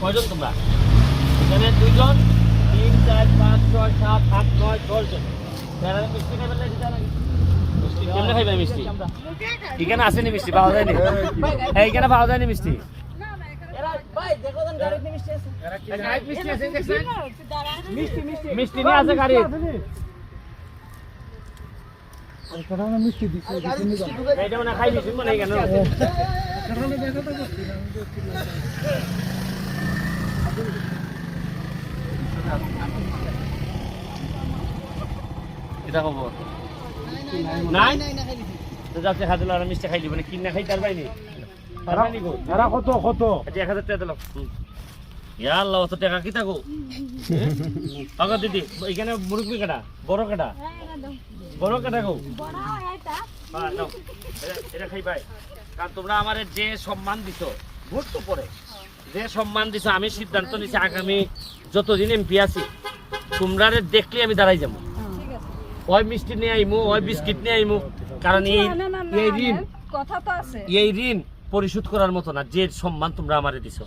কয়জন তোমরা? এখানে দুইজন তিন চার পাঁচ ছয় সাত আট নয় দশ জন। যারা মিষ্টি খাইবেন না সেটা মিষ্টি। কেমনে খাইবে মিষ্টি? এখানে আসেনি মিষ্টি পাওয়া যায়নি। এইখানে পাওয়া যায়নি মিষ্টি। আছে। দেখছেন? মিষ্টি মানে খাই মিষ্টি মনে কেন এটা খবর নাই? তো যাচ্ছে খাই দিল আর মিষ্টি খাই দিব না কিনা খাই তার বাইনি তার বাইনি গো এরা কত কত? এক হাজার টাকা দিল অত টাকা কি থাকো আগো দিদি এখানে মুরগি কাটা বড় কাটা বড় কাটা গো এটা- এটা খাই ভাই কারণ তোমরা আমার যে সম্মান দিছো ভোট তো পরে যে সম্মান দিছো আমি সিদ্ধান্ত নিছি আগামী যতদিন এমপি আছি তোমরা দেখলে আমি দাঁড়াই যাব। ওই মিষ্টি নিয়ে আইমু ওই বিস্কিট নিয়ে আইমু কারণ এই এই ঋণ কথা তো আছে। এই ঋণ পরিশোধ করার মতো না যে সম্মান তোমরা আমারে দিছো।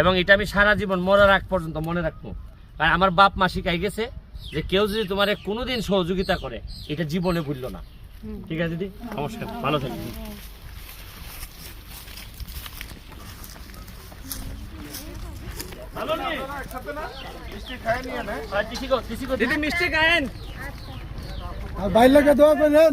এবং এটা আমি সারা জীবন মরার আগ পর্যন্ত মনে রাখব। আর আমার বাপ মা শিখাই গেছে যে কেউ যদি তোমার কোনোদিন সহযোগিতা করে এটা জীবনে ভুললো না। ঠিক আছে দিদি? নমস্কার ভালো থাকবেন ভালো নেই আর দিছি গো, দিছি গো, দিদি মিষ্টি খায়েন। আর বাইরে দোয়া করেন।